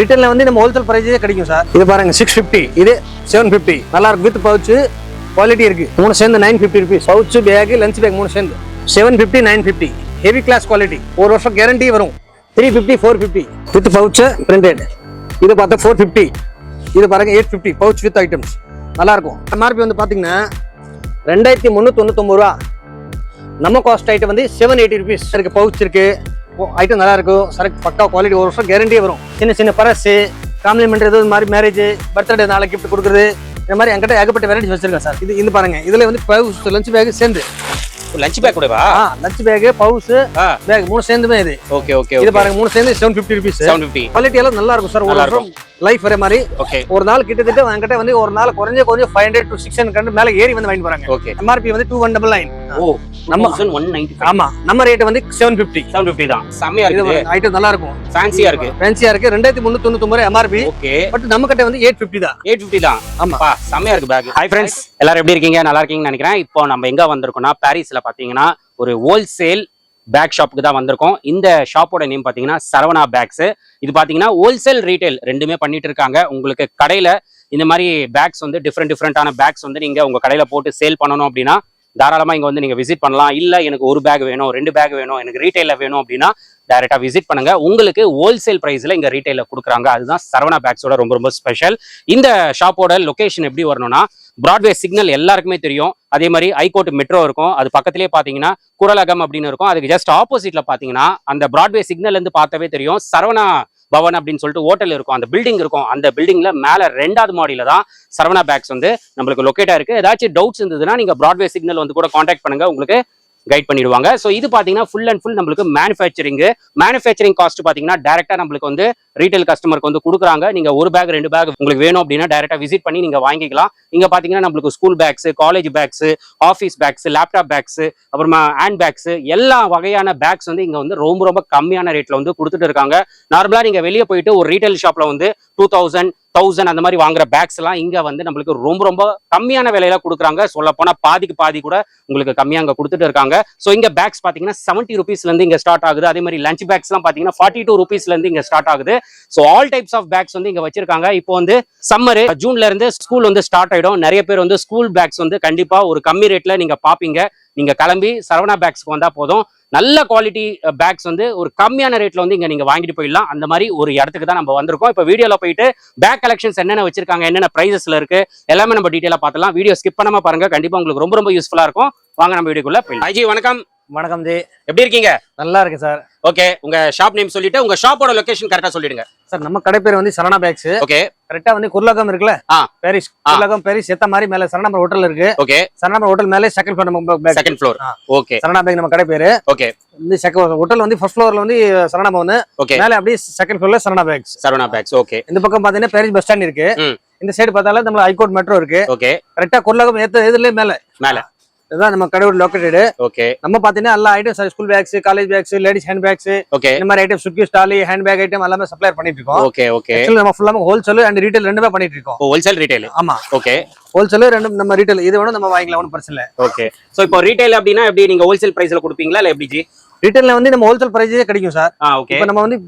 ரிட்டர்ல வந்து நம்ம ஹோல்சேல் பிரைஸே கிடைக்கும் சார் இது பாருங்க சிக்ஸ் ஃபிஃப்டி இது செவன் ஃபிஃப்டி நல்லா இருக்கு வித் பவுச்சு குவாலிட்டி இருக்கு. மூணு சேர்ந்து nine fifty rupees pouch bag lunch bag மூணு சேர்ந்து. Seven fifty nine fifty heavy class quality ஒரு வருஷம் கேரண்டி வரும். Three fifty four fifty with pouch printed இது பார்த்தா ஃபோர் ஃபிஃப்டி இது பாருங்க eight fifty pouch with items நல்லா இருக்கும் எம்ஆர்பி வந்து பார்த்தீங்கன்னா ரெண்டாயிரத்தி முந்நூற்றி தொண்ணூத்தொம்பது ரூபா. நம்ம காஸ்ட் ஐட்டம் வந்து செவன் எயிட்டி ருபீஸ் இருக்கு பவுச் இருக்கு. ஐட்டம் நல்லா இருக்கும் சரக்கு பக்கா குவாலிட்டி ஒரு வருஷம் கேரண்டியே வரும். சின்ன சின்ன பரசு காம்ப்ளிமெண்ட் இது மாதிரி மேரேஜ் பர்த்டே நாளை கிஃப்ட் கொடுக்குறது இந்த மாதிரி என்கிட்ட ஏகப்பட்ட வெரைட்டிஸ் வச்சிருக்கேன் சார். இது இது பாருங்க. இதுல வந்து பவுஸ் லஞ்ச் பேக் சேர்ந்து. லஞ்ச் பேக் கூடவா? ஆ லஞ்ச் பேக் பவுஸ். பேக் மூணு சேர்ந்துமே இது. ஓகே ஓகே இது பாருங்க மூணு சேர்ந்து seven fifty rupees seven fifty quality எல்லாம் நல்லா இருக்கும் சார். ஒரு நல்லா வருஷம் லைஃப் வர மாதிரி. ஓகே ஒரு நாள் கிட்டத்தட்ட என்கிட்ட வந்து ஒரு நாள் குறைஞ்ச கொஞ்சம் five hundred to six hundred மேல ஏறி வந்து வாங்கிட்டு போறாங்க. ஓகே எம்ஆர்பி வந்து டூ ஒன் டபுள் நைன் ஓ நம்ம- ஒன் நைன்டி ஆமா நம்ம ரேட் வந்து செவன் ஃபிஃப்டி செவன் ஃபிஃப்டி தான். செம்மையா இது இருக்குது. ஐட்டம் நல்லா இருக்கும். ஃபேன்சியா இருக்கு. ஃபேன்சியா இருக்கு. ரெண்டாயிரத்தி முந்நூத்தி தொண்ணூத்தி எம்ஆர்பி ஓகே பட் நம்ம கிட்ட வந்து எயிட் ஃபிஃப்டி தான். எயிட் ஃபிஃப்டி தான். ஆமா. செம்மையா இருக்கு பேக் ஹாய் ஃப்ரெண்ட்ஸ் எல்லாரும் எப்படி இருக்கீங்க? நல்லா இருக்கீங்கன்னு நினைக்கிறேன். இப்போ நம்ம எங்க வந்திருக்கோம்னா பாரிஸ்ல பாத்தீங்கன்னா ஒரு ஹோல்சேல் பேக் ஷாப்புக்கு தான் வந்திருக்கோம். இந்த ஷாப்போட நேம் பார்த்தீங்கன்னா சரவணா பேக்ஸு. இது பார்த்தீங்கன்னா ஹோல்சேல் ரீட்டைல் ரெண்டுமே பண்ணிட்டு இருக்காங்க. உங்களுக்கு கடையில் இந்த மாதிரி பேக்ஸ் வந்து டிஃப்ரெண்ட் டிஃப்ரெண்டான பேக்ஸ் வந்து நீங்கள் உங்கள் கடையில் போட்டு சேல் பண்ணணும் அப்படின்னா தாராளமாக இங்கே வந்து நீங்கள் விசிட் பண்ணலாம். இல்லை எனக்கு ஒரு பேக் வேணும் ரெண்டு பேக் வேணும் எனக்கு ரீட்டைலில் வேணும் அப்படின்னா டைரக்டா விசிட் பண்ணுங்க. உங்களுக்கு ஹோல்சேல் பிரைஸ்ல இங்க ரீட்டைல கொடுக்குறாங்க. அதுதான் சரவணா பேக்ஸோட ரொம்ப ரொம்ப ஸ்பெஷல் இந்த ஷாப்போட லொகேஷன் எப்படி வரணும்னா பிராட்வே சிக்னல் எல்லாருக்குமே தெரியும். அதே மாதிரி ஐகோர்ட் மெட்ரோ இருக்கும். அது பக்கத்திலேயே பாத்தீங்கன்னா குரலகம் அப்படின்னு இருக்கும். அதுக்கு ஜஸ்ட் ஆப்போசிட்ல பாத்தீங்கன்னா அந்த பிராட்வே சிக்னல் இருந்து பார்த்தாவே தெரியும். சரவணா பவன் அப்படின்னு சொல்லிட்டு ஹோட்டல் இருக்கும். அந்த பில்டிங் இருக்கும். அந்த பில்டிங்ல மேல ரெண்டாவது மாடியில தான் சரவணா பேக்ஸ் வந்து நம்மளுக்கு லொக்கேட்டா இருக்கு. ஏதாச்சும் டவுட்ஸ் இருந்ததுன்னா நீங்க பிராட்வே சிக்னல் வந்து கூட காண்டாக்ட் பண்ணுங்க. உங்களுக்கு கைட் பண்ணிடுவாங்க. ஸோ இது பார்த்தீங்கன்னா ஃபுல் அண்ட் ஃபுல் நம்மளுக்கு மேனுஃபேக்சரிங்கு மேனுஃபேக்சரிங் காஸ்ட் பார்த்தீங்கன்னா டேரெக்டாக நம்மளுக்கு வந்து ரீட்டைல் கஸ்டமருக்கு வந்து கொடுக்குறாங்க. நீங்கள் ஒரு பேக் ரெண்டு பேக் உங்களுக்கு வேணும் அப்படின்னா டேரெக்டாக விசிட் பண்ணி நீங்கள் வாங்கிக்கலாம். இங்கே பார்த்தீங்கன்னா நம்மளுக்கு school bags college bags office bags laptop bags அப்புறமா ஹேண்ட் பேக்ஸ் எல்லா வகையான பேக்ஸ் வந்து இங்கே வந்து ரொம்ப ரொம்ப கம்மியான ரேட்டில் வந்து கொடுத்துட்டு இருக்காங்க. நார்மலாக நீங்க வெளியே போயிட்டு ஒரு ரீட்டைல் ஷாப்பில் வந்து டூ தௌசண்ட் தௌசண்ட் அந்த மாதிரி வாங்குற பேக்ஸ் எல்லாம் இங்க வந்து நம்மளுக்கு ரொம்ப ரொம்ப கம்மியான விலையில கொடுக்குறாங்க. சொல்ல போனா பாதிக்கு பாதி கூட உங்களுக்கு கம்மியா அங்க கொடுத்துட்டு இருக்காங்க. சோ இங்க பேக்ஸ் பாத்தீங்கன்னா செவன்ட்டி ருபீஸ்ல இருந்து இங்க ஸ்டார்ட் ஆகுது. அதே மாதிரி லஞ்ச் பேக்ஸ் எல்லாம் பாத்தீங்கன்னா ஃபார்ட்டி டூ ருபீஸ்ல இருந்து இங்க ஸ்டார்ட் ஆகுது. So all types of bags வந்து இங்க வச்சிருக்காங்க. இப்போ வந்து சம்மர் ஜூன்ல இருந்து ஸ்கூல் வந்து ஸ்டார்ட் ஆயிடும். நிறைய பேர் வந்து ஸ்கூல் பேக்ஸ் வந்து கண்டிப்பா ஒரு கம்மி ரேட்ல நீங்க பாப்பீங்க. நீங்க கிளம்பி சரவணா பேக்ஸ்க்கு வந்தா போதும். நல்ல குவாலிட்டி பேக்ஸ் வந்து ஒரு கம்மியான ரேட்ல வந்து இங்க நீங்க வாங்கிட்டு போயிடலாம். அந்த மாதிரி ஒரு இடத்துக்கு தான் நம்ம வந்திருக்கோம். இப்போ வீடியோல போயிட்டு பேக் கலெக்ஷன்ஸ் என்னென்ன வச்சிருக்காங்க என்னென்ன பிரைசஸ்ல இருக்கு எல்லாமே நம்ம டீட்டெயிலா பார்த்தலாம் வீடியோ ஸ்கிப் பண்ணாம பாருங்க. கண்டிப்பா உங்களுக்கு ரொம்ப ரொம்ப யூஸ்ஃபுல்லா இருக்கும். வாங்க நம்ம வீடியோக்குள்ள போயிடலாம். ஐஜி வணக்கம். வணக்கம் ஜி. எப்படி இருக்கீங்க? நல்லா இருக்கு சார். ஓகே உங்க ஷாப் நேம் சொல்லிட்டு உங்க ஷாப்போட லொகேஷன் கரெக்டா சொல்லிடுங்க. சார் நம்ம கடை பேர் வந்து சரணா பேக்ஸ். ஓகே. கரெக்டா வந்து குர்லகம் இருக்குல்ல. பாரிஸ். குர்லகம் பாரிஸ் எத்த மாதிரி மேல சரணா ஹோட்டல் இருக்கு. ஓகே. சரணா ஹோட்டல் மேலே second floor second floor. Okay. Sarana bag நம்ம கடை பேரு. ஓகே. இந்த செகண்ட் ஹோட்டல் வந்து ஃபர்ஸ்ட் ஃப்ளோர்ல வந்து சரணா பவன் ஓகே. மேல அப்படியே செகண்ட் ஃப்ளோர்ல சரணா பேக்ஸ் சரவணா பேக்ஸ் ஓகே. இந்த பக்கம் பாத்தீங்கன்னா பாரிஸ் பஸ் ஸ்டாண்ட் இருக்கு. இந்த சைடு பார்த்தாலும் நம்ம ஹைகோர்ட் மெட்ரோ இருக்கு. ஓகே. கரெக்டா குர்லகம் ஏத்த எதுல மேல. மேல. இதுதான் நம்ம கடையோட லொக்கேட்டடு ஓகே நம்ம பாத்தீங்கன்னா எல்லா item sir school bags college bags ladies handbags okay இந்த மாதிரி ஐட்டம் சுக்கி ஸ்டாலி ஹேண்ட் பேக் ஐட்டம் எல்லாமே சப்ளை பண்ணிட்டு இருக்கோம் ஓகே ஓகே நம்ம ஃபுல்லாம ஹோல்சேல் அண்ட் ரீட்டைல் ரெண்டுமே பண்ணிட்டு இருக்கோம் ஹோல்சேல் ரீட்டைல் ஆமா. ஓகே ஹோல்சேல் ரெண்டும் நம்ம ரீட்டைல் இது வேணும் நம்ம வாங்கிக்கலாம் ஒன்றும் பிரச்சனை இல்லை. ஓகே சோ இப்போ ரீட்டைல் அப்படின்னா எப்படி நீங்க ஹோல்சேல் பிரைஸ்ல கொடுப்பீங்களா இல்ல எப்படி ஜி? ரீட்டைல்ல வந்து நம்ம ஹோல்சேல் பிரைஸே கிடைக்கும் சார் ஓகே இப்போ நம்ம வந்து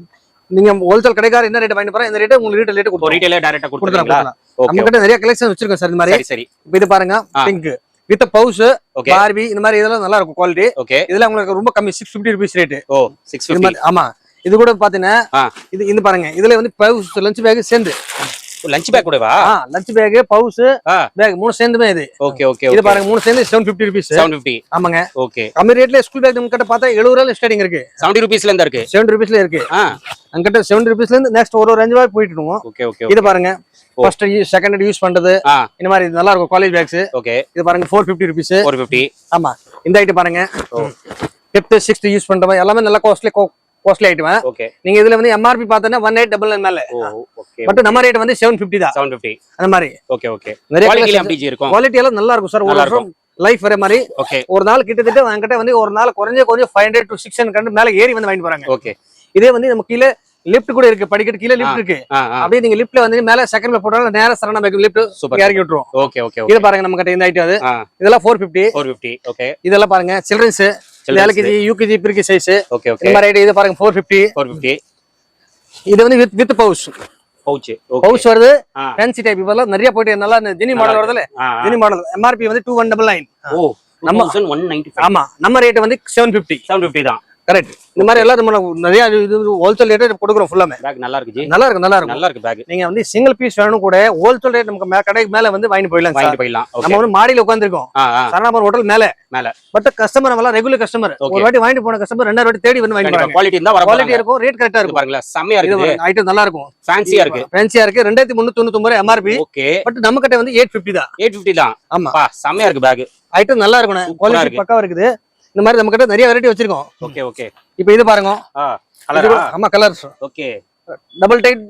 நீங்க ஹோல்சேல் கடைக்கார என்ன ரேட் வாங்கி போறோம் இந்த ரேட் உங்களுக்கு ரீட்டைல் ரேட் கொடுத்துரும். ரீட்டைலே டைரக்டா கொடுத்துறீங்களா நம்ம கிட்ட நிறைய கலெக்ஷன் வச்சிருக்கோம் சார் இந்த மாதிரி. சரி இது பாருங்க. பிங்க் வித் பவுஸ் பார்பி இந்த மாதிரி இதெல்லாம் நல்லா இருக்கும் குவாலிட்டி ஓகே இதெல்லாம் உங்களுக்கு ரொம்ப கம்மி சிக்ஸ் ஃபிஃப்டி ருபீஸ் ரேட் ஓ சிக்ஸ் ஆமா. இது கூட பாத்தீங்கன்னா. இது இது பாருங்க. இதுல வந்து பவுஸ் லஞ்ச் பேக் சேர்ந்து. லஞ்ச் பேக் கூடவா? Lunch bag pouch. பேக் மூணு சேர்ந்துமே இது. ஓகே ஓகே இது பாருங்க மூணு சேர்ந்து seven fifty rupees seven fifty ஆமாங்க. ஓகே கம்மி ரேட்ல ஸ்கூல் பேக் நம்ம கிட்ட பார்த்தா எழுபது ரூபாய் ஸ்டார்டிங் இருக்கு. செவன்டி ருபீஸ்ல இருந்து இருக்கு. செவன் ருபீஸ்ல இருக்கு. அங்கிட்ட செவன் ருபீஸ்ல இருந்து நெக்ஸ்ட் ஒரு ஒரு அஞ்சு ரூபாய் போயிட்டு இருக்கோம். ஓகே ஓகே இது பாருங்க. ஃபர்ஸ்ட் செகண்ட் யூஸ் பண்றது. இந்த மாதிரி நல்லா இருக்கும் காலேஜ் பேக்ஸ் ஓகே இது பாருங்க four fifty rupees four fifty ஆமா. இந்த ஐட்டம் பாருங்க. ஃபிஃப்த் சிக்ஸ்த் யூஸ் பண்ற மாதிரி எல்லாமே நல்லா காஸ்ட்லி காஸ்ட்லி ஐட்டம் ஓகே நீங்க இதுல வந்து எம்ஆர்பி பார்த்தோன்னா ஒன் எயிட் டபுள் மேல. பட் நம்ம ரேட் வந்து செவன் ஃபிஃப்டி தான். செவன் ஃபிஃப்டி அந்த மாதிரி. ஓகே ஓகே இருக்கும் குவாலிட்டி எல்லாம் நல்லா இருக்கும். சார் ஒரு வருஷம் லைஃப் வர மாதிரி. ஓகே ஒரு நாள் கிட்டத்தட்ட என்கிட்ட வந்து ஒரு நாள் குறைஞ்ச கொஞ்சம் five hundred to six hundred மேல ஏறி வந்து வாங்கிட்டு போறாங்க. ஓகே இதே வந்து நம்ம கீழே லிஃப்ட் கூட இருக்கு. படிக்கட்டு கீழே லிஃப்ட் இருக்கு. அப்படியே நீங்க லிஃப்ட்ல வந்து மேல செகண்ட்ல போட்டாலும் நேரா சரணா பேக் லிஃப்ட் சூப்பர். இறக்கி விட்டுரும். ஓகே ஓகே இது பாருங்க நம்ம கிட்ட இந்த ஐட்டம் அது. இதெல்லாம் four fifty four fifty okay இதெல்லாம் பாருங்க சில்ட்ரன்ஸ். எல்கேஜி யூகேஜி பிரிக்கி சைஸ் ஓகே இந்த ஓகே மாதிரி ஐட்டம் இது பாருங்க ஃபோர் ஃபிஃப்டி ஃபோர் ஃபிஃப்டி இது வந்து வித் வித் பவுச் பவுச் வருது. ஃபேன்சி டைப் இப்பெல்லாம் நிறைய போயிட்டு நல்லா இந்த ஜினி மாடல் வருதுல. ஜினி மாடல் எம்ஆர்பி வந்து டூ ஒன் டபுள் நைன் ஓ நம்ம- ஒன் நைன்டி ஆமா. நம்ம ரேட் வந்து செவன் பிப்டி செவன் ஃபிஃப்டி தான். கரெக்ட் இந்த மாதிரி எல்லாம் நம்ம நிறைய இது ஹோல்சேல் ரேட் கொடுக்குறோம் ஃபுல்லாமே பேக் நல்லா இருக்கு ஜி நல்லா இருக்கும் நல்லா இருக்கும். நல்லா இருக்கு பேக் நீங்க வந்து சிங்கிள் பீஸ் வேணும் கூட ஹோல்சேல் ரேட் நமக்கு கடைக்கு மேல வந்து வாங்கி போயிடலாம் வாங்கிட்டு போயிடலாம். நம்ம வந்து மாடியில உட்காந்துருக்கோம் சரணாபுரம் ஹோட்டல் மேல. மேல. பட் கஸ்டமர் எல்லாம் ரெகுலர் கஸ்டமர். ஒரு வாட்டி வாங்கிட்டு போன கஸ்டமர் ரெண்டாயிரம் வாட்டி தேடி வந்து வாங்கி குவாலிட்டி இருந்தா குவாலிட்டி இருக்கும் ரேட் கரெக்டா இருக்கும். பாருங்களேன் செம்மையா இது இருக்குது. ஐட்டம் நல்லா இருக்கும். ஃபேன்சியா இருக்கு. ஃபேன்சியா இருக்கு. ரெண்டாயிரத்தி முன்னூத்தி தொண்ணூத்தி எம்ஆர்பி ஓகே பட் நம்ம கிட்ட வந்து எயிட் பிப்டி தான். எயிட் ஃபிஃப்டி தான். ஆமா. பா செம்மையா இருக்கு பேக் ஐட்டம் நல்லா ஆ குவாலிட்டி இருக்கு. பக்காவா இருக்குது. இந்த மாதிரி நம்ம கிட்ட நிறைய வெரைட்டி வச்சிருக்கோம். Okay okay. இப்போ இது பாருங்க. ஆமா கலர் ஓகே. டபுள் டைட்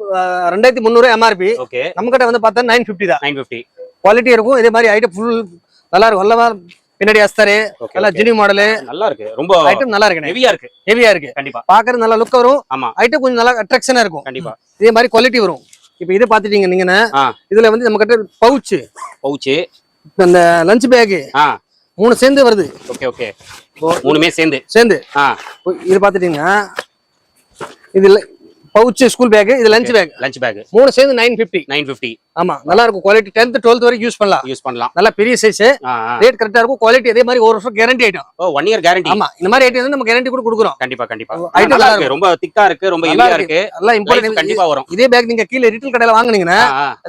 ரெண்டாயிரத்தி முந்நூறு எம்ஆர்பி ஓகே. நம்ம கிட்ட வந்து பார்த்தா நைன் பிப்டி தான். நைன் ஃபிஃப்டி குவாலிட்டி இருக்கும். இதே மாதிரி ஐட்டம் ஃபுல் நல்லா இருக்கும். நல்லா பின்னாடி அஸ்தரு நல்லா. ஜினி மாடலு நல்லா இருக்கு. ரொம்ப ஐட்டம் நல்லா இருக்கு ஹெவியா இருக்கு. ஹெவியா இருக்கு. கண்டிப்பா. பாக்குறது நல்லா லுக் வரும். ஆமா. ஐட்டம் கொஞ்சம் நல்லா அட்ராக்ஷனா இருக்கும். கண்டிப்பா. இதே மாதிரி குவாலிட்டி வரும். இப்போ இது பாத்துட்டீங்க நீங்க இதுல வந்து நம்ம கிட்ட பவுச் பவுச்சு இந்த லஞ்ச் பேக் மூணு சேர்ந்து வருது. Okay okay. மூணுமே சேர்ந்து. சேர்ந்து. ஆ. இது பாத்துட்டீங்கன்னா இது பவுச் ஸ்கூல் பேக் இது லஞ்ச் பேக் லஞ்ச் பேக் மூணு சேர்ந்து நைன் பிப்டி நைன் ஃபிஃப்டி ஆமா நல்லா இருக்கும். குவாலிட்டி டென்த் டுவெல்த் வரைக்கும் யூஸ் பண்ணலாம். யூஸ் பண்ணலாம். நல்லா பெரிய சைஸ். ரேட் கரெக்டா இருக்கும். குவாலிட்டி அதே மாதிரி ஒரு வருஷம் guarantee item oh one year guarantee ஆமா இந்த மாதிரி ஐட்டம் வந்து நம்ம கேரண்டி கூட கொடுக்குறோம். கண்டிப்பா கண்டிப்பா. item நல்லா இருக்கு. ரொம்ப திக்கா இருக்கு ரொம்ப ஹெவியா இருக்கு. நல்லா இம்பார்ட்டன்ட் கண்டிப்பா வரும். இதே பேக் நீங்க கீழே ரிட்டல் கடையில வாங்குனீங்கன்னா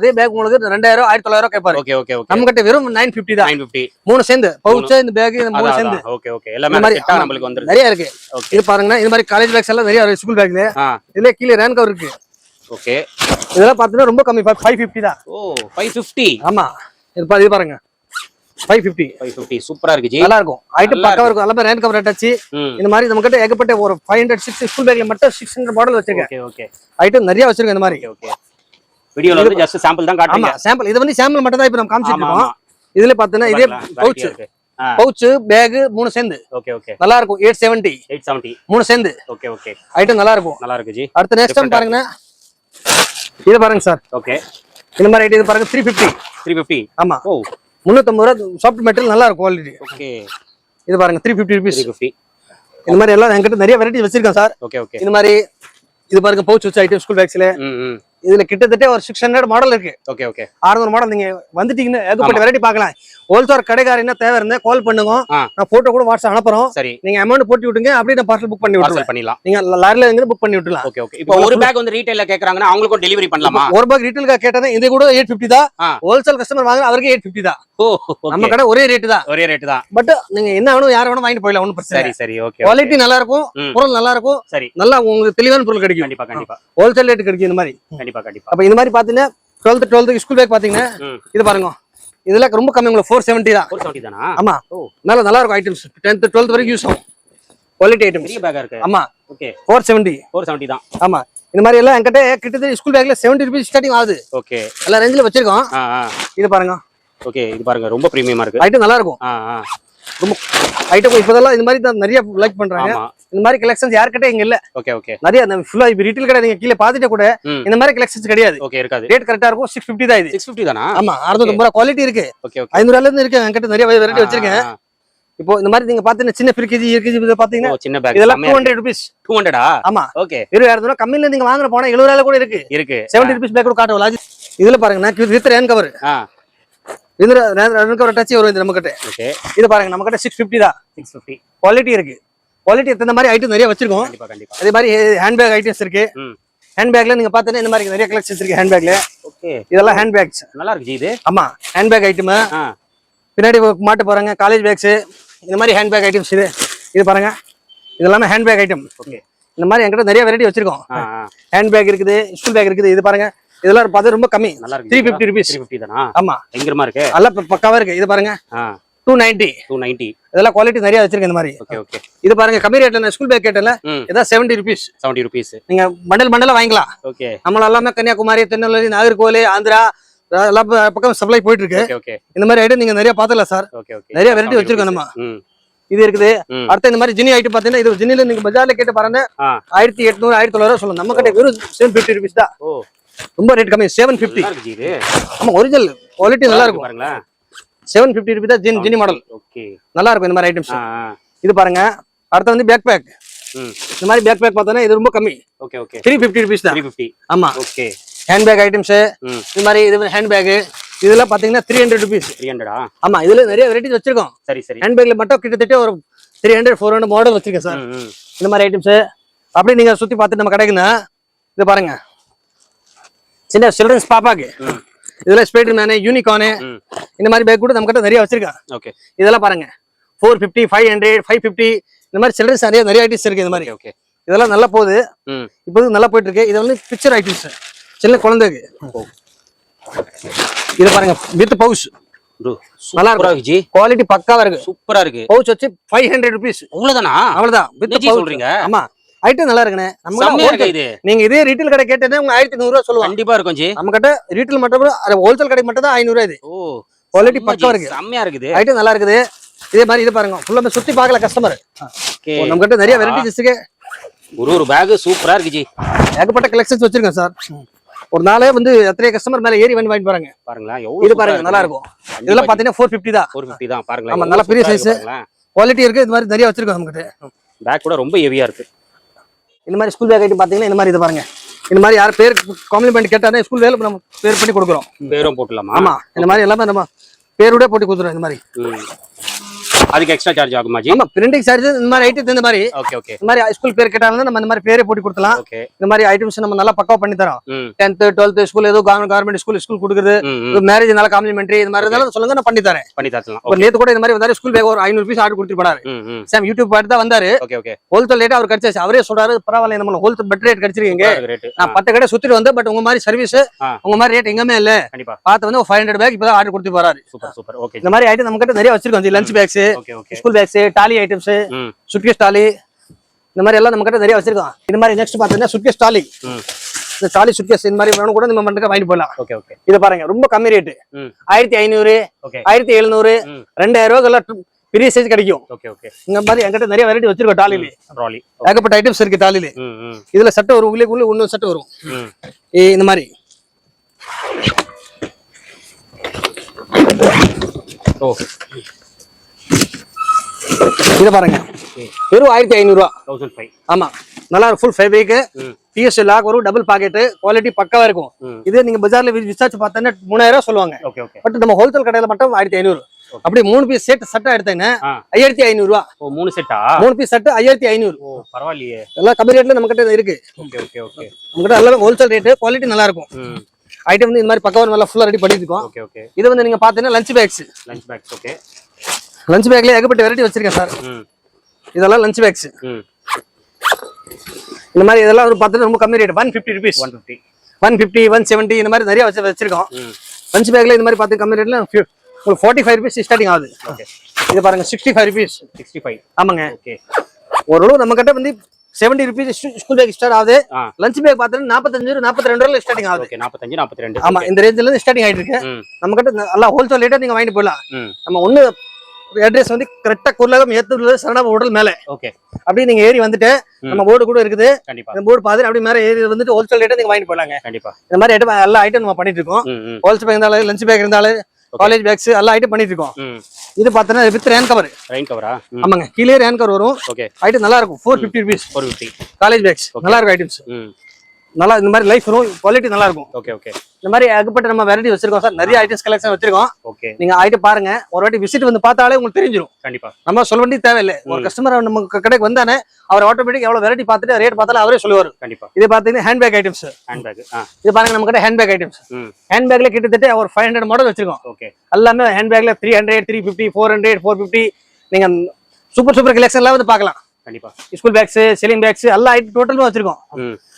அதே பேக் உங்களுக்கு ரெண்டாயிரம் ஆயிரத்தி தொள்ளாயிரம் கேட்பாரு ஓகே ஓகே ஓகே நம்ம கிட்ட வெறும் நைன் பிப்டி தான். நைன் ஃபிஃப்டி மூணு சேர்ந்து பவுச் இந்த பேக் இந்த மூணு சேர்ந்து. ஓகே ஓகே இந்த எல்லாமே செட்டா ஆமா, நம்மளுக்கு வந்துருது. நிறைய இருக்கு. இது பாருங்கன்னா இது மாதிரி காலேஜ் பேக்ஸ் எல்லாம் நிறைய ஸ்கூல் பேக்ல இதுல கீழே ரேன் கவர் இருக்கு. ஓகே இதெல்லாம் பாத்தீங்கன்னா ரொம்ப கம்மி ஃபைவ் ஃபிஃப்டி தான். ஓ ஃபைவ் ஃபிஃப்டி ஆமா. இது இது பாருங்க. ஃபைவ் ஃபிஃப்டி ஃபைவ் ஃபிஃப்டி சூப்பரா இருக்கு ஜி நல்லா இருக்கும். ஐட்டம் நல்லா பக்கா இருக்கும். எல்லாமே ரேன் கவர் அட்டாச்சு இந்த மாதிரி நம்ம கிட்ட ஏகப்பட்ட ஒரு ஃபைவ் ஹண்ட்ரட் சிக்ஸ் ஸ்கூல் பேக்ல மட்டும் சிக்ஸ் ஹண்ட்ரட் மாடல் வச்சிருக்கேன். ஓகே ஓகே ஐட்டம் நிறைய வச்சிருக்கேன் இந்த மாதிரி. ஓகே வீடியோல வந்து ஜஸ்ட் சாம்பிள் தான் ஆமா காட்டுறீங்க சாம்பிள் இது வந்து சாம்பிள் மட்டும் தான் இப்போ நம்ம காமிச்சிட்டு இருக்கோம். இதுல பாத்தீங்கன்னா இதே பவுச் இருக்கு. பவுச் பேக் மூணு சேர்ந்து. ஓகே ஓகே நல்லா இருக்கும் எயிட் செவன்ட்டி எயிட் செவன்ட்டி மூணு சேர்ந்து. ஓகே ஓகே ஐட்டம் நல்லா இருக்கும் நல்லா இருக்கு ஜி அடுத்த நெக்ஸ்ட் டைம் பாருங்கன்னா இது பாருங்க சார். ஓகே இந்த மாதிரி ஐட்டம் இது பாருங்க த்ரீ ஃபிஃப்டி த்ரீ ஃபிஃப்டி ஆமா. ஓ முந்நூற்றம்பது ரூபா சாஃப்ட் மெட்டீரியல் நல்லா இருக்கும் குவாலிட்டி ஓகே இது பாருங்க த்ரீ ஃபிஃப்டி ருபீஸ் ஃபிஃப்டி இந்த மாதிரி எல்லாம் என்கிட்ட நிறைய வெரைட்டி வச்சிருக்கேன் சார். ஓகே ஓகே இந்த மாதிரி இது பாருங்க பவுச் வச்ச ஐட்டம் ஸ்கூல் பேக்ஸ்ல ம் ம். இதுல கிட்டத்தட்ட ஒரு சிக்ஸ் ஹண்ட்ரட் மாடல் இருக்கு. ஓகே ஓகே அறுநூறு மாடல் நீங்க வந்துட்டீங்கன்னா ஏகப்பட்ட வெரைட்டி பார்க்கலாம். ஹோல்சேல் கடைக்கார என்ன தேவை இருந்தா கால் பண்ணுங்க. நான் போட்டோ கூட வாட்ஸ்அப் அனுப்புறோம். சரி. நீங்க அமௌண்ட் போட்டு விட்டுங்க அப்படியே நான் பார்சல் புக் பண்ணி விட்டுருவேன். பார்சல் பண்ணிடலாம். நீங்க லாரில இருந்து புக் பண்ணி விட்டுலாம் ஓகே ஓகே இப்போ ஒரு பேக் வந்து ரீட்டைல்ல கேக்குறாங்கன்னா அவங்களுக்கும் டெலிவரி பண்ணலாமா? ஒரு பேக் ரீட்டைல் கேட்டா இது கூட எயிட் ஃபிஃப்டி தான். ஹோல்சேல் கஸ்டமர் வாங்குற அவருக்கு எயிட் ஃபிஃப்டி தான். நம்ம கடை ஒரே ரேட்டு தான். ஒரே ரேட் தான். பட் நீங்க என்ன வேணும் யார் வேணும் வாங்கிட்டு போயிடலாம் ஒன்றும் பிரச்சனை சரி சரி ஓகே குவாலிட்டி நல்லா இருக்கும். பொருள் நல்லா இருக்கும். சரி. நல்லா உங்களுக்கு தெளிவான பொருள் கிடைக்கும். கண்டிப்பா கண்டிப்பா. ஹோல்சேல் ரேட் கிடைக்கும் இந்த மாதிரி. கண்டிப்பா கண்டிப்பா. அப்ப இந்த மாதிரி பாத்தீங்கன்னா டுவெல்த் டுவெல்த் ஸ்கூல் பேக் பாத்தீங்கன்னா இது பாருங்க. இதெல்லாம் ரொம்ப கம்மி உங்களுக்கு ஃபோர் செவன்ட்டி தான். ஃபோர் செவன்ட்டி தானா? ஆமா. ஓ. நல்லா இருக்கும் ஐட்டம்ஸ் டென்த் டுவெல்த் வரைக்கும் யூஸ் ஆகும். குவாலிட்டி ஐட்டம்ஸ் பெரிய பேக்கா இருக்கு. ஆமா. Okay four seventy four seventy தான். ஆமா. இந்த மாதிரி எல்லாம் என்கிட்ட கிட்டத்தட்ட ஸ்கூல் பேக்ல செவன்ட்டி ருபீஸ் ஸ்டார்டிங் ஆகுது. ஓகே எல்லா ரேஞ்சில் வச்சிருக்கோம். இது பாருங்க. ஓகே இது பாருங்க ரொம்ப பிரீமியமா இருக்கு. ஐட்டம் நல்லா இருக்கும். ரொம்ப ஐட்டம் இப்போதெல்லாம் இந்த மாதிரி தான் நிறைய லைக் பண்றாங்க. இந்த மாதிரி கலெக்ஷன்ஸ் யார்கிட்ட இங்க இல்ல. ஓகே ஓகே நிறைய ஃபுல்லா இப்போ ரீட்டைல் கடை நீங்க கீழே பார்த்துட்டு கூட இந்த மாதிரி கலெக்ஷன்ஸ் கிடையாது. ஓகே இருக்காது. ரேட் கரெக்டா இருக்கும். சிக்ஸ் ஃபிஃப்டி தான் இது. சிக்ஸ் ஃபிஃப்டி தானா? ஆமா அறுநூத்தி ரூபாய் குவாலிட்டி இருக்கு. ஓகே ஓகே ஐநூறுல இருந்து இருக்கு என்கிட்ட நிறைய வெரைட்டி வச்சிருக்கேன். இப்போ இந்த மாதிரி நீங்க பாத்தீங்கன்னா சின்ன இதை பாத்தீங்கன்னா ஓ சின்ன பேக் இதெல்லாம் டூ ஹண்ட்ரட் ருபீஸ் டூ ஹண்ட்ரடா ஆமா. ஓகே இருபதாயிரம் ரூபாய். கம்மியில நீங்க வாங்குற போனா எழுபதாயிரம் கூட இருக்கு. இருக்கு. செவன்டி ருபீஸ் பேக் கூட காட்டுவோம். இதுல பாருங்க வித் ரேன் கவர் ஆ இது ரேன் கவர் டச் வரும் இது நம்ம கிட்ட ஓகே இது பாருங்க நம்ம கிட்ட சிக்ஸ் ஃபிஃப்டி தான். சிக்ஸ் ஃபிஃப்டி குவாலிட்டி இருக்கு. குவாலிட்டி எத்தனை மாதிரி ஐட்டம் நிறைய வச்சிருக்கோம். கண்டிப்பா கண்டிப்பா. அதே மாதிரி ஹேண்ட் பேக் ஐட்டம்ஸ் இருக்கு. ம். ஹேண்ட் பேக்ல நீங்க பாத்தீங்கன்னா இந்த மாதிரி நிறைய கலெக்ஷன்ஸ் இருக்கு ஹேண்ட் பேக்ல ஓகே இதெல்லாம் ஹேண்ட் பேக்ஸ் நல்லா இருக்கு இது? ஆமா ஹேண்ட் பேக் ஐட்டம் பின்னாடி மாட்டு பாருங்க காலேஜ் பேக்ஸ் இந்த மாதிரி ஹேண்ட் பேக் ஐட்டம்ஸ் இது. இது பாருங்க. இது எல்லாமே ஹேண்ட் பேக் ஐட்டம் ஓகே இந்த மாதிரி என்கிட்ட நிறைய வெரைட்டி வச்சிருக்கோம். ஹேண்ட் பேக் இருக்குது ஸ்கூல் பேக் இருக்குது. இது பாருங்க. இதெல்லாம் பார்த்து ரொம்ப கம்மி. நல்லா இருக்கு three fifty rupees three fifty தானா? ஆமா. பயங்கரமா இருக்கு. ப- பக்காவா இருக்கு. இது பாருங்க. டூ நைன்டி டூ நைன்ட்டி இதெல்லாம் குவாலிட்டி நிறைய வச்சிருக்கேன் இந்த மாதிரி. Okay okay. இது பாருங்க கம்மி ரேட்ல ஸ்கூல் பேக் கேட்டல இதான் செவன்டி ருபீஸ் செவன்ட்டி ருபீஸ் நீங்க பண்டல் பண்டலா வாங்கிக்கலாம். ஓகே. நம்மள எல்லாமே கன்னியாகுமரி திருநெல்வேலி நாகர்கோவில் ஆந்திரா எல்லா பக்கம் சப்ளை போயிட்டு இருக்கு இந்த மாதிரி ஐட்டம் நீங்க நிறைய பாத்துக்கலாம் சார் ஓகே ஓகே. நிறைய வெரைட்டி வச்சிருக்கோம் நம்ம. இது இருக்குது. அடுத்த இந்த மாதிரி ஜினி ஐட்டம் பாத்தீங்கன்னா இது ஜினில நீங்க பஜார்ல கேட்டு பாருங்க. ஆயிரத்தி எட்நூறு ஆயிரத்தி தொள்ளாயிரம் சொல்லணும் நம்ம கிட்ட வெறும் செவன் பிப்டி ருபீஸ் தான். ஓ. ரொம்ப ரேட் கம்மி. செவன் இது ஆமா ஒரிஜினல் குவாலிட்டி நல்லா இருக்கும். பாருங்களேன். செவன் பிப்டி ருபீஸ் தான் ஜின் ஜினி மாடல் ஓகே. நல்லா இருக்கும் இந்த மாதிரி ஐட்டம்ஸ் இது பாருங்க. அடுத்து வந்து பேக் பேக் இந்த மாதிரி பேக் பேக் பார்த்தோன்னா இது ரொம்ப கம்மி. Okay okay. Three fifty rupees தான். ஃபிஃப்டி ஆமா. ஓகே. ஹேண்ட்பேக் ஐட்டம்ஸ் ம். இது மாதிரி இது ஹேண்ட்பேக் இதெல்லாம் பாத்தீங்கன்னா த்ரீ ஹண்ட்ரட் ருபீஸ் த்ரீ ஹண்ட்ரடா ஆமா இதுல நிறைய வெரைட்டிஸ் வச்சிருக்கோம். சரி சரி. ஹேண்ட்பேக்ல மட்டும் கிட்டத்தட்ட ஒரு three hundred four hundred model வச்சிருக்கேன் சார். இந்த மாதிரி ஐட்டம்ஸ் அப்படியே நீங்க சுத்தி பார்த்து நம்ம கடைக்குன்னா இது பாருங்க. சின்ன சில்ட்ரன்ஸ் பாப்பாக்கு. ம். இதுல ஸ்பைடர் மேனு யூனிகானு இந்த மாதிரி பேக் கூட நம்ம கிட்ட நிறைய வச்சிருக்கேன் ஓகே. இதெல்லாம் பாருங்க. Four fifty five hundred five fifty இந்த மாதிரி சில்ட்ரன்ஸ் நிறைய நிறைய ஐட்டம்ஸ் இருக்கு இந்த மாதிரி. ஓகே இதெல்லாம் நல்லா போகுது. ம். இப்போது நல்லா போயிட்டு இருக்கு. இது வந்து பிக்சர் ஐட்டம்ஸ் சின்ன குழந்தைக்கு. இது பாருங்க வித் ப்ரோ நல்லா. இருக்கு ஜி. குவாலிட்டி பக்காவா இருக்கு. சூப்பரா இருக்கு. பவுச் வச்சு ஃபைவ் ஹண்ட்ரட் ருபீஸ் அவ்வளவுதானா? அவ்வளவுதான். வித் சொல்றீங்க? ஆமா. ஐட்டம் நல்லா இருக்குண்ணே நம்ம இது. நீங்க இதே ரீட்டைல் கடை கேட்டதே உங்க ஆயிரத்தி நூறு ரூபா சொல்லுவாங்க. கண்டிப்பா இருக்கும் ஜி. நம்ம கிட்ட ரீட்டைல் மட்டும் ஹோல்சேல் கடை மட்டும் தான் ஐநூறு இது. ஓ பக்காவா ஜி, இருக்கு. செம்மையா இருக்குது. ஐட்டம் நல்லா இருக்குது இதே மாதிரி இது பாருங்க. ஃபுல்லாமே சுத்தி பார்க்கல கஸ்டமர் நம்ம கிட்ட நிறைய வெரைட்டிஸ் இருக்கு. ஒரு ஒரு பேக் சூப்பரா இருக்கு ஜி. ஏகப்பட்ட கலெக்ஷன்ஸ் வச்சிருக்கேன் சார். ஒரு நாளே வந்து எத்தனை கஸ்டமர் மேல ஏறி வந்து வாங்கிட்டு போறாங்க பாருங்களேன் எவ்வளவு இது பாருங்க நல்லா இருக்கும் இதெல்லாம் பாத்தீங்கன்னா ஃபோர் ஃபிஃப்டி தான். ஃபோர் ஃபிஃப்டி தான் பாருங்களேன். ஆமா, நல்ல பெரிய size. குவாலிட்டி இருக்கு இது மாதிரி நிறைய வச்சிருக்கோம் நம்ம கிட்ட. பேக் கூட ரொம்ப ஹெவியா இருக்கு. இந்த மாதிரி ஸ்கூல் பேக் ஐட்டம் பாத்தீங்கன்னா இந்த மாதிரி இது பாருங்க. இந்த மாதிரி யார் பேர் காம்ப்ளிமெண்ட் கேட்டாலே ஸ்கூல் வேலை நம்ம பேர் பண்ணி கொடுக்குறோம். பேரும் போட்டுலாமா ஆமா இந்த மாதிரி எல்லாமே நம்ம பேரோட போட்டு கொடுத்துறோம் இந்த மாதிரி. அதுக்கு எக்ஸ்ட்ரா சார்ஜ் ஆகுமா ஜி? ஆமா பிரிண்டிங் சார்ஜ் இந்த மாதிரி ஐட்டம் இந்த மாதிரி ஓகே ஓகே இந்த மாதிரி ஸ்கூல் பேர் கேட்டாலும் நம்ம இந்த மாதிரி பேரே போட்டு கொடுக்கலாம் ஓகே இந்த மாதிரி ஐட்டம்ஸ் நம்ம நல்லா பக்காவா பண்ணி தரோம். டென்த் டுவெல்த் ஸ்கூல் ஏதோ கவர்மெண்ட் ஸ்கூல் ஸ்கூல் ம். மேரேஜ் நல்ல காம்ப்ளிமெண்ட்ரி இந்த மாதிரி இருந்தாலும் சொல்லுங்க நான் பண்ணி தரேன். பண்ணி தரலாம். ஒரு நேத்து கூட இந்த மாதிரி வந்தாரு ஸ்கூல் பேக் ஒரு ஐநூறு பீஸ் ஆர்டர் கொடுத்துட்டு போனாரு. சாம் யூடியூப் பார்த்து தான் வந்தாரு. ஓகே ஓகே ஹோல்சேல் ரேட் அவர் கிடைச்சாச்சு. அவரே சொல்றாரு பரவாயில்ல நம்ம ஹோல்சேல் பெட்டர் ரேட் கிடைச்சிருக்கீங்க. நான் பத்து கடை சுத்திட்டு வந்தேன் பட் உங்க மாதிரி சர்வீஸ். உங்க மாதிரி ரேட் எங்கேயுமே இல்ல. கண்டிப்பா. பார்த்து வந்து ஃபைவ் ஹண்ட்ரட் பேக் இப்பதான் ஆர்டர் கொடுத்து போறாரு. சூப்பர் சூப்பர் ஓகே இந்த மாதிரி ஐட்டம் நம்ம கிட்ட நிறைய வச்சிருக்கோம் lunch bags school bags trolley items suitcase trolley இந்த மாதிரி எல்லாம் நம்ம கிட்ட நிறைய வச்சிருக்கோம். இந்த மாதிரி நெக்ஸ்ட் பாத்தீங்கன்னா சுட்கேஸ் டாலி இந்த டாலி சுட்கேஸ் இந்த மாதிரி வேணும் கூட நம்ம மட்டும் வாங்கிட்டு போயிடலாம். Okay okay. இது பாருங்க ரொம்ப கம்மி ரேட்டு ம். ஆயிரத்தி ஐநூறு ஆயிரத்தி எழுநூறு ரெண்டாயிரம் ரூபாய் எல்லாம் பெரிய சைஸ் கிடைக்கும். Okay okay. இந்த மாதிரி என்கிட்ட நிறைய வெரைட்டி வச்சிருக்கோம் டாலில ட்ராலி ஏகப்பட்ட ஐட்டம்ஸ் இருக்கு டாலில இதுல சட்டை வரும் உள்ளே உள்ள இன்னொரு சட்டை வரும். இந்த மாதிரி. ஓ. இதை பாருங்க. வெறும் ஆயிரத்தி ஐநூறுரூவா தௌசண்ட் ஃபைவ் ஆமா. நல்லா ஃபுல் ஃபேப்ரிக் ம். பிஎஸ் லாக் வரும் டபுள் பாக்கெட் குவாலிட்டி பக்காவா இருக்கும். இதே நீங்க பஜார்ல விசாரிச்சு பார்த்தா மூணாயிரம் சொல்லுவாங்க. பட் நம்ம ஹோல்சேல் கடையில மட்டும் ஆயிரத்தி ஐநூறு. அப்படி மூணு பீஸ் செட் சட்டை எடுத்தேன்னா ஐயாயிரத்தி ஐநூறு ரூபா மூணு செட்டா மூணு பீஸ் சட்டை ஐயாயிரத்தி ஐநூறு. பரவாயில்லையே. எல்லாம் கம்மி ரேட்ல நம்ம கிட்ட இருக்கு. நம்ம கிட்ட எல்லாமே ஹோல்சேல் ரேட்டு குவாலிட்டி நல்லா இருக்கும். ஐட்டம் வந்து இந்த மாதிரி பக்கவா நல்லா ஃபுல்லா ரெடி இருக்கோம். ஓகே இது வந்து நீங்க பாத்தீங்கன்னா lunch bags lunch bags okay lunch பேக்ல ஏகப்பட்ட வெரைட்டி வச்சிருக்கேன் சார். இதெல்லாம் லஞ்ச் பேக்ஸ் இந்த மாதிரி இதெல்லாம் ஒரு பார்த்தீங்கன்னா ரொம்ப கம்மி rate one fifty rupees one fifty one fifty one seventy இந்த மாதிரி நிறைய வச்சு வச்சிருக்கோம். லஞ்ச் பேக்ல இந்த மாதிரி பார்த்து கம்மி ரேட்ல உங்களுக்கு ஃபார்ட்டி ஃபைவ் ருபீஸ் ஸ்டார்டிங் ஆகுது. இது பாருங்க sixty five rupees sixty five ஆமாங்க. ஓகே ஓரளவு நம்ம கிட்ட வந்து seventy rupees school bag start ஆகுது. லஞ்ச் பேக் பார்த்தீங்கன்னா நாற்பத்தஞ்சு நாற்பத்தி ரெண்டு ரூபாய் ஸ்டார்டிங் ஆகுது. நாற்பத்தஞ்சு நாற்பத்தி ரெண்டு ஆமா இந்த ரேஞ்சில இருந்து ஸ்டார்டிங் ஆயிட்டு இருக்கு. நம்ம கிட்ட நல்லா ஹோல்சேல் ரேட்டா நீங்க வாங்கிட்டு போயிடலாம். நம்ம ஒண்ணு அட்ரஸ் வந்து கரெக்டா குர்லகம் ஏத்தூர்ல சரணா ஹோட்டல் மேல. ஓகே அப்படியே நீங்க ஏறி வந்துட்டு நம்ம போர்டு கூட இருக்குது. கண்டிப்பா. இந்த போர்டு பார்த்து அப்படியே மேல ஏறி வந்துட்டு ஹோல்சேல் ரேட்டா நீங்க வாங்கிட்டு போயிடலாங்க கண்டிப்பா. இந்த மாதிரி எல்லா ஐட்டம் நம்ம பண்ணிட்டு இருக்கோம். ஹோல்சேல் பேக் இருந்தாலும் லஞ்ச் பேக் இருந்தாலும் காலேஜ் பேக்ஸ் எல்லா ஐட்டம் பண்ணிட்டு இருக்கோம். இது பார்த்தோன்னா வித் ரேன் கவர் ரெயின் கவரா ஆமாங்க. கீழே ரேன் கவர் வரும். ஓகே ஐட்டம் நல்லா இருக்கும். Four fifty rupees four fifty college bags நல்லா இருக்கும் ஐட்டம்ஸ் நல்லா இந்த மாதிரி லைஃப் வரும் குவாலிட்டி நல்லா இருக்கும் ஓகே ஓகே இந்த மாதிரி ஏகப்பட்ட நம்ம வெரைட்டி வச்சிருக்கோம் சார் நிறைய ஐட்டம்ஸ் கலெக்ஷன் வச்சிருக்கோம். ஓகே நீங்க ஐட்டம் பாருங்க. ஒரு வாட்டி விசிட் வந்து பார்த்தாலே உங்களுக்கு தெரிஞ்சிடும் கண்டிப்பா. நம்ம சொல்ல வேண்டிய தேவையில்லை. ஒரு கஸ்டமர் நம்ம கடைக்கு வந்தானே அவர் ஆட்டோமேட்டிக் எவ்வளவு வெரைட்டி பார்த்துட்டு ரேட் பார்த்தாலும் அவரே சொல்லுவார். கண்டிப்பா. இது பார்த்தீங்கன்னா ஹேண்ட்பேக் ஐட்டம்ஸ் ஹேண்ட் பேக் ஆ. இது பாருங்க நம்ம கிட்ட ஹேண்ட்பேக் ஐட்டம்ஸ் ஹேண்ட்பேக்ல கிட்டத்தட்ட ஒரு ஃபைவ் ஹண்ட்ரட் மாடல் வச்சிருக்கோம். ஓகே எல்லாமே ஹேண்ட்பேக்ல three hundred three fifty four hundred four fifty நீங்க சூப்பர் சூப்பர் கலெக்ஷன்லாம் வந்து பார்க்கலாம். கண்டிப்பா. ஸ்கூல் பேக்ஸ் செல்லிங் பேக்ஸ் எல்லா ஐட்டம் டோட்டலும் வச்சிருக்கோம்.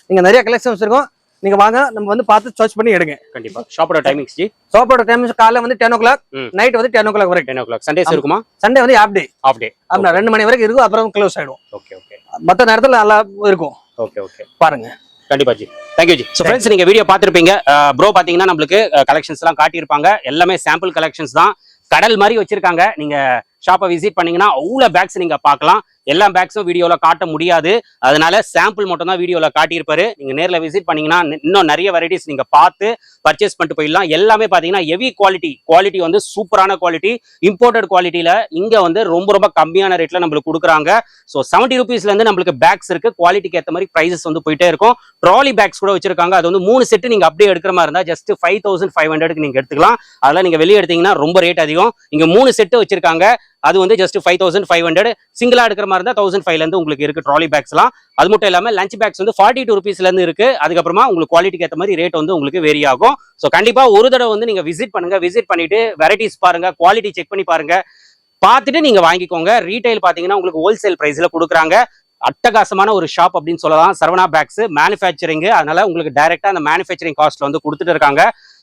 ம் நீங்க நிறைய கலெக்ஷன் வச்சிருக்கோம். நீங்க வாங்க நம்ம வந்து பார்த்து சர்ச் பண்ணி எடுங்க. கண்டிப்பா. ஷாப்போட டைமிங்ஸ் ஜி? ஷாப்போட டைம் காலைல வந்து டென் ஓ கிளாக். நைட் வந்து டென் ஓ கிளாக் வரைக்கும் டென் ஓ கிளாக் சண்டேஸ் இருக்குமா? சண்டே வந்து ஆஃப் டே ஆஃப் டே ஆமா ரெண்டு மணி வரைக்கும் இருக்கும் அப்புறம் க்ளோஸ் ஆயிடும். ஓகே ஓகே மற்ற நேரத்துல நல்லா இருக்கும். ஓகே ஓகே பாருங்க. கண்டிப்பா ji. Thank you ji. So friends நீங்க வீடியோ பார்த்துருப்பீங்க. ப்ரோ பாத்தீங்கன்னா நம்மளுக்கு கலெக்ஷன்ஸ் எல்லாம் காட்டியிருப்பாங்க. எல்லாமே சாம்பிள் கலெக்ஷன்ஸ் தான். கடல் மாதிரி வச்சிருக்காங்க. நீங்க ஷாப்பை விசிட் பண்ணீங்கன்னா அவ்வளோ பேக்ஸ் நீங்க பார்க்கலாம். எல்லா பேக்ஸும் வீடியோவில் காட்ட முடியாது. அதனால சாம்பிள் மட்டும் தான் வீடியோல காட்டியிருப்பாரு. நீங்கள் நேரில் விசிட் பண்ணீங்கன்னா இன்னும் நிறைய வெரைட்டிஸ் நீங்கள் பார்த்து பர்ச்சேஸ் பண்ணிட்டு போயிடலாம். எல்லாமே பார்த்தீங்கன்னா ஹெவி குவாலிட்டி குவாலிட்டி வந்து சூப்பரான குவாலிட்டி இம்போர்ட்டட் குவாலிட்டியில் இங்கே வந்து ரொம்ப ரொம்ப கம்மியான ரேட்டில் நம்மளுக்கு கொடுக்குறாங்க. ஸோ செவன்ட்டி ருபீஸ்லேருந்து நம்மளுக்கு பேக்ஸ் இருக்குது குவாலிட்டிக்கு ஏற்ற மாதிரி ப்ரைஸஸ் வந்து போயிட்டே இருக்கும். ட்ராலி பேக்ஸ் கூட வச்சிருக்காங்க. அது வந்து மூணு செட்டு நீங்கள் அப்படியே எடுக்கிற மாதிரி இருந்தால் ஜஸ்ட் ஃபைவ் தௌசண்ட் ஃபைவ் ஹண்ட்ரடுக்கு நீங்கள் எடுத்துக்கலாம். அதெல்லாம் நீங்கள் வெளியே எடுத்தீங்கன்னா ரொம்ப ரேட் அதிகம். இங்கே மூணு செட்டு வச்சிருக்காங்க. அது வந்து just five thousand five hundred சிங்கிளாக எடுக்கிற மாதிரி இருந்தால் தௌசண்ட் ஃபைவ்லேருந்து உங்களுக்கு இருக்குது ட்ராலி பேக்ஸ்லாம் அது மட்டும் இல்லாமல் லஞ்ச் பேக்ஸ் வந்து ஃபார்ட்டி டூ ருபீஸ்லேருந்து இருக்குது அதுக்கப்புறமா உங்களுக்கு குவாலிட்டிக்கு ஏற்ற மாதிரி ரேட் வந்து உங்களுக்கு வேரி ஆகும். ஸோ கண்டிப்பாக ஒரு தடவை வந்து நீங்கள் விசிட் பண்ணுங்க. விசிட் பண்ணிவிட்டு வெரைட்டிஸ் பாருங்கள் குவாலிட்டி செக் பண்ணி பாருங்க. பார்த்துட்டு நீங்கள் வாங்கிக்கோங்க. ரீட்டைல் பார்த்தீங்கன்னா உங்களுக்கு ஹோல்சேல் ப்ரைஸில் கொடுக்குறாங்க. அட்டகாசமான ஒரு ஷாப் அப்படின்னு சொல்லலாம். சரவணா பேக்ஸ் மேனுஃபேக்சரிங் அதனால உங்களுக்கு டைரெக்டாக அந்த மேனுஃபேக்சரிங் காஸ்ட்ல வந்து கொடுத்துட்டு இருக்காங்க.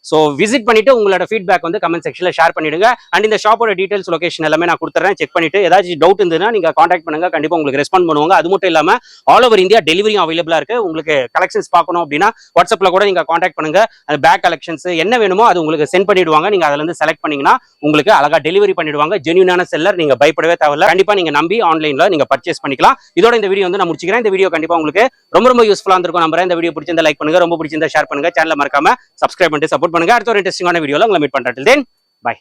ஸோ விசிட் பண்ணிட்டு உங்களோட ஃபீட்பேக் வந்து கமெண்ட் செக்ஷனில் ஷேர் பண்ணிடுங்க. அண்ட் இந்த ஷாப்போட டீடைல்ஸ் லொகேஷன் எல்லாமே நான் கொடுத்துறேன். செக் பண்ணிட்டு ஏதாச்சும் டவுட் இருந்ததுன்னா நீங்க காண்டாக்ட் பண்ணுங்க. கண்டிப்பாக உங்களுக்கு ரெஸ்பாண்ட் பண்ணுவாங்க. அது மட்டும் இல்லாமல் ஆல் ஓவர் இந்தியா டெலிவரியும் அவைலபிளாக இருக்கு. உங்களுக்கு கலெக்ஷன்ஸ் பார்க்கணும் அப்படின்னா வாட்ஸ்அப்பில் கூட நீங்கள் காண்டாக்ட் பண்ணுங்க. பேக் கலெக்ஷன்ஸ் என்ன வேணுமோ அது உங்களுக்கு சென்ட் பண்ணிடுவாங்க. நீங்கள் அதுலேருந்து செலக்ட் பண்ணீங்கன்னா உங்களுக்கு அழகாக டெலிவரி பண்ணிடுவாங்க. ஜென்யூனான செல்லர் நீங்கள் பயப்படவே தேவையில்ல. கண்டிப்பாக நீங்கள் நம்பி ஆன்லைனில் நீங்கள் பர்ச்சேஸ் பண்ணிக்கலாம். இதோட இந்த வீடியோ வந்து நான் முடிச்சுக்கிறேன். இந்த வீடியோ கண்டிப்பாக உங்களுக்கு ரொம்ப ரொம்ப யூஸ்ஃபுல்லாக இருக்கும் நம்புறேன். இந்த வீடியோ பிடிச்சிருந்தா லைக் பண்ணுங்க. ரொம்ப பிடிச்சிருந்தா ஷேர் பண்ணுங்க. சேனலில் மறக்காம சப்ஸ்கிரைப் பண்ணிட்டு சப்போர்ட் பண்ணுங்க. அடுத்த ஒரு இன்ட்ரெஸ்டிங்கான வீடியோவில் உங்களை மீட் பண்றேன். தென் பை